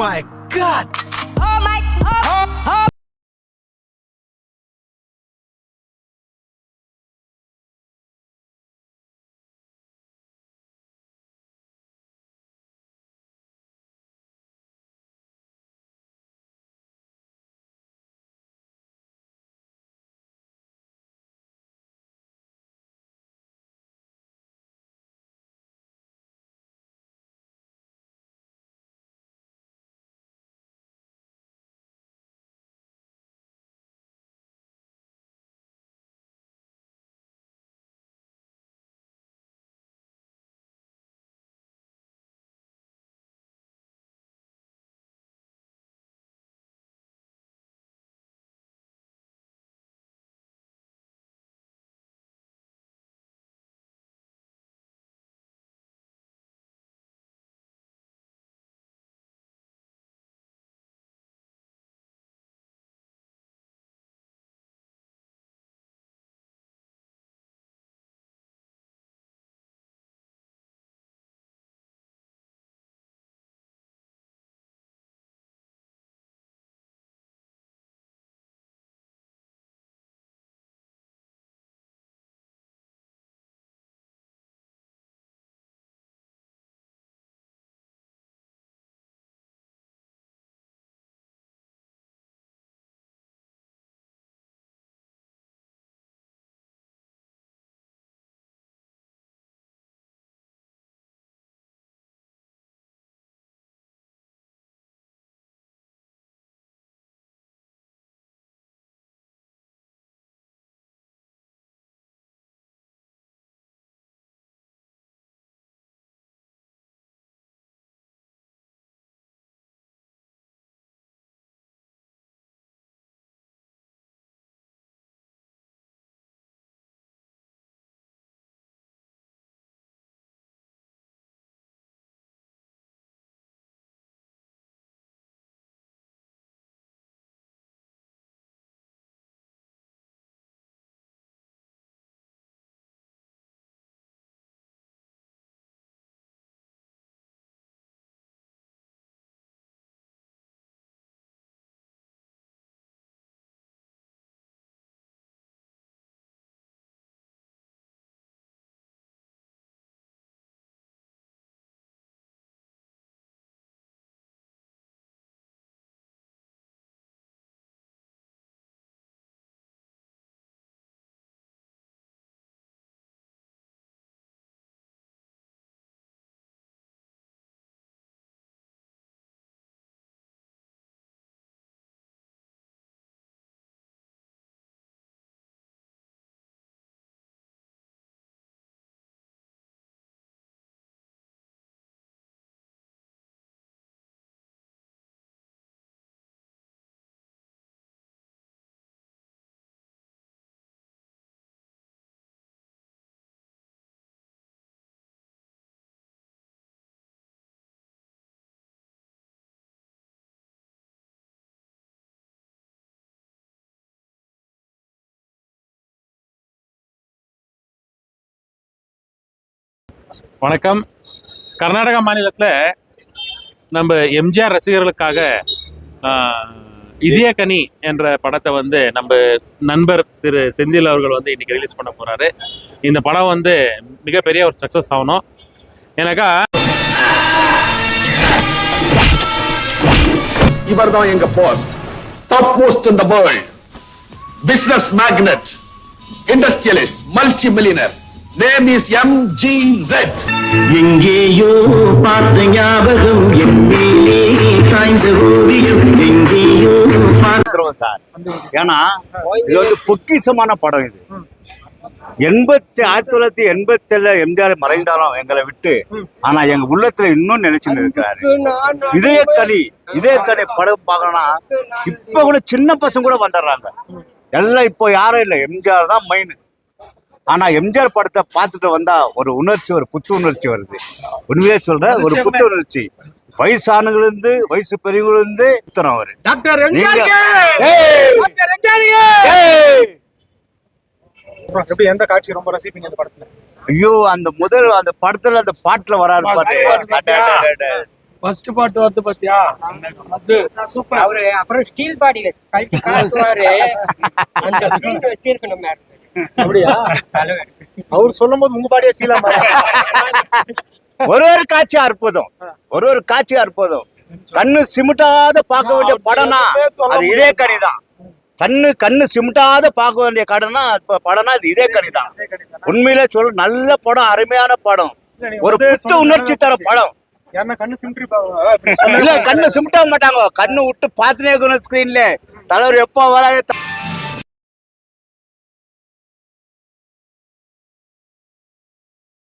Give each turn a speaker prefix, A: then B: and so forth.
A: my god!
B: வணக்கம். கர்நாடகா மாநிலத்தில் நம்ம எம்ஜிஆர் ரசிகர்களுக்காக இதய கனி என்ற படத்தை வந்து நம்ம நண்பர் திரு செந்தில் அவர்கள் வந்து இன்னைக்கு ரிலீஸ் பண்ண போறாரு. இந்த படம் வந்து மிகப்பெரிய ஒரு சக்ஸஸ் ஆகணும். எனக்கா
C: இவர்தான் எங்க boss top most in the world business magnet industrialist multi millionaire name is M G red
D: எங்கேயோ பார்த்த ஞாபகம் எங்கேயே சாய்ந்த ஓவியம் எங்கேயோ பார்த்த
E: வந்துருவோம் சார். ஏன்னா இது வந்து பொக்கிஷமான படம் இது. எண்பத்தி ஆயிரத்தி தொள்ளாயிரத்தி எண்பத்தி ஏழுல எம்ஜிஆர் மறைந்தாலும் எங்களை விட்டு ஆனா எங்க உள்ளத்துல இன்னும் நினைச்சுன்னு இருக்கிறாரு. இதய களி இதய களி படம் பார்க்கணும்னா இப்ப கூட சின்ன பசங்க கூட வந்துடுறாங்க. எல்லாம் இப்போ யாரும் இல்லை. எம்ஜிஆர் தான் மெயின் ஆனா எம்ஜிஆர் படத்தை பார்த்துட்டு வந்தா ஒரு உணர்ச்சி ஒரு புத்து உணர்ச்சி வருது. உண்மையே சொல்றேன் ஒரு புத்து உணர்ச்சி வயசானவங்க இருந்து வயசு பெரியவங்க இருந்து அவரு
F: டாக்டர்! எப்படி எந்த காட்சி ரொம்ப ரசிப்பீங்க அந்த படத்துல?
E: ஐயோ அந்த முதல் அந்த படத்துல அந்த பாட்டுல வராரு பாரு.
F: ஃபர்ஸ்ட் பாட்டு வந்து பாத்தியா? அது
A: சூப்பர். அவரு அப்புறம் ஸ்டீல் பாடி கழட்டி காட்டுவாரு. அந்த ஸ்டீல் வச்சிருக்கணும் மேடம்.
F: அப்படியா? அவர் சொல்லும் போது உங்க பாடியே சீலாமா
E: ஒரு ஒரு காட்சி அற்புதம். ஒரு ஒரு காட்சி அற்புதம். கண்ணு சிமிட்டாத பார்க்க வேண்டிய படம்னா அது இதே கனிதான். கண்ணு கண்ணு சிமிட்டாத பார்க்க வேண்டிய கடனா இப்ப படம்னா அது இதே கனிதான். உண்மையிலே சொல்ல நல்ல படம் அருமையான படம். ஒரு புத்த உணர்ச்சி தர படம். இல்ல கண்ணு சிமிட்ட மாட்டாங்க. கண்ணு விட்டு பார்த்துனே இருக்கணும் ஸ்கிரீன்ல தலைவர் எப்போ வராது